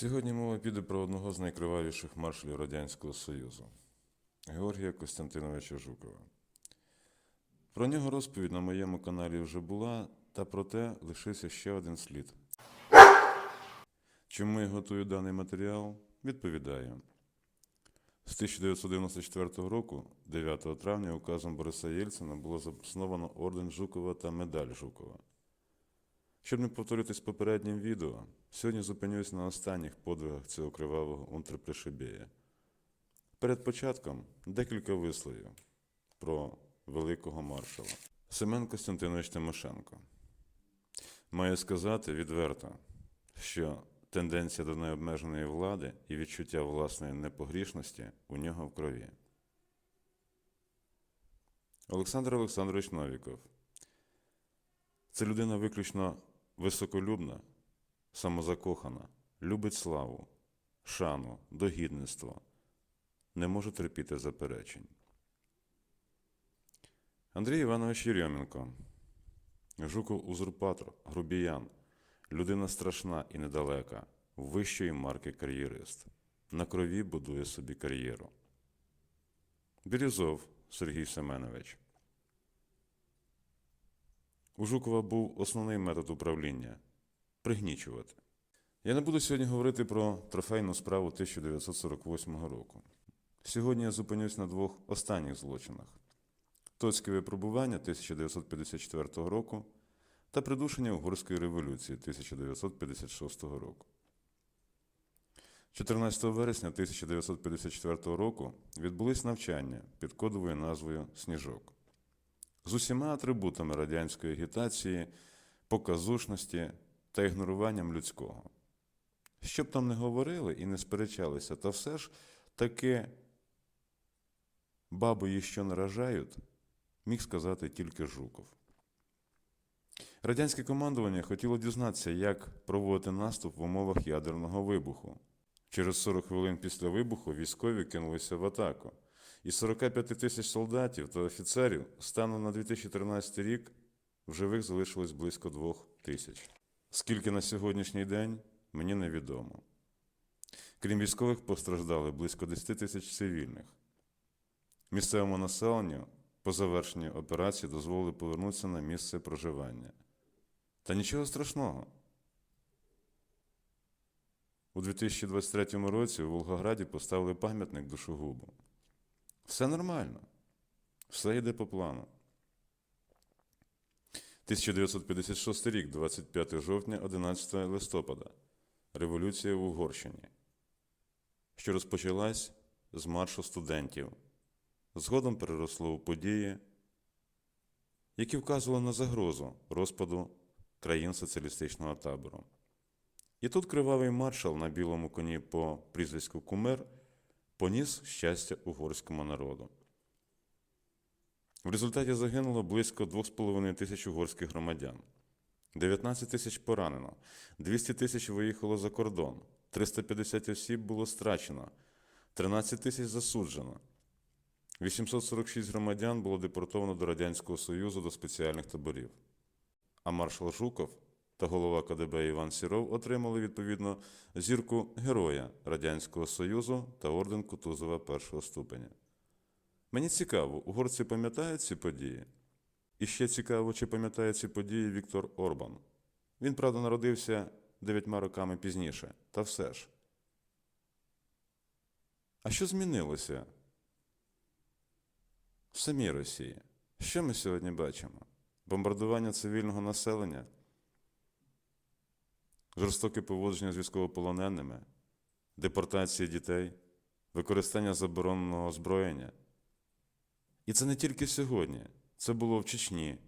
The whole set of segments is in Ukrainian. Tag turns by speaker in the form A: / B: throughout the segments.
A: Сьогодні мова піде про одного з найкривавіших маршалів Радянського Союзу Георгія Костянтиновича Жукова. Про нього розповідь на моєму каналі вже була, та проте лишився ще один слід. Чому я готую даний матеріал? Відповідаю. З 1994 року, 9 травня, указом Бориса Єльцина було засновано орден Жукова та медаль Жукова. Щоб не повторитись попереднім відео, сьогодні зупинюсь на останніх подвигах цього кривавого унтерпришибєя. Перед початком декілька висловів про великого маршала. Семен Костянтинович Тимошенко. Маю сказати відверто, що тенденція до необмеженої влади і відчуття власної непогрішності у нього в крові. Олександр Олександрович Новіков. Це людина виключно високолюбна, самозакохана, любить славу, шану, догідництво, не може терпіти заперечень. Андрій Іванович Єрьоменко. Жуков узурпатор, грубіян, людина страшна і недалека, вищої марки кар'єрист. На крові будує собі кар'єру. Бірюзов Сергій Семенович. У Жукова був основний метод управління пригнічувати. Я не буду сьогодні говорити про трофейну справу 1948 року. Сьогодні я зупинюсь на двох останніх злочинах: Тоцьке випробування 1954 року та придушення Угорської революції 1956 року. 14 вересня 1954 року відбулись навчання під кодовою назвою Сніжок з усіма атрибутами радянської агітації, показушності та ігноруванням людського. Що б там не говорили і не сперечалися, та все ж таки баби її що наражають, міг сказати тільки Жуков. Радянське командування хотіло дізнатися, як проводити наступ в умовах ядерного вибуху. Через 40 хвилин після вибуху військові кинулися в атаку. Із 45 тисяч солдатів та офіцерів станом на 2013 рік в живих залишилось близько 2 тисяч. Скільки на сьогоднішній день, мені невідомо. Крім військових, постраждали близько 10 тисяч цивільних. Місцевому населенню по завершенні операції дозволили повернутися на місце проживання. Та нічого страшного. У 2023 році у Волгограді поставили пам'ятник душогубу. Все нормально. Все йде по плану. 1956 рік, 25 жовтня, 11 листопада. Революція в Угорщині, що розпочалась з маршу студентів. Згодом переросло у події, які вказували на загрозу розпаду країн соціалістичного табору. І тут кривавий маршал на білому коні по прізвиську Кумер поніс щастя угорському народу. В результаті загинуло близько 2,5 тисяч угорських громадян, 19 тисяч поранено, 200 тисяч виїхало за кордон, 350 осіб було страчено, 13 тисяч засуджено, 846 громадян було депортовано до Радянського Союзу до спеціальних таборів. А маршал Жуков та голова КДБ Іван Сіров отримали відповідно зірку Героя Радянського Союзу та орден Кутузова першого ступеня. Мені цікаво, угорці пам'ятають ці події? І ще цікаво, чи пам'ятає ці події Віктор Орбан. Він, правда, народився дев'ятьма роками пізніше, та все ж. А що змінилося в самій Росії? Що ми сьогодні бачимо? Бомбардування цивільного населення, жорстоке поводження з військовополоненими, депортації дітей, використання забороненого озброєння. І це не тільки сьогодні. Це було в Чечні,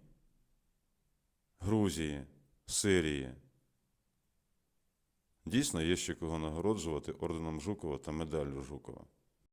A: Грузії, Сирії. Дійсно, є ще кого нагороджувати орденом Жукова та медаллю Жукова.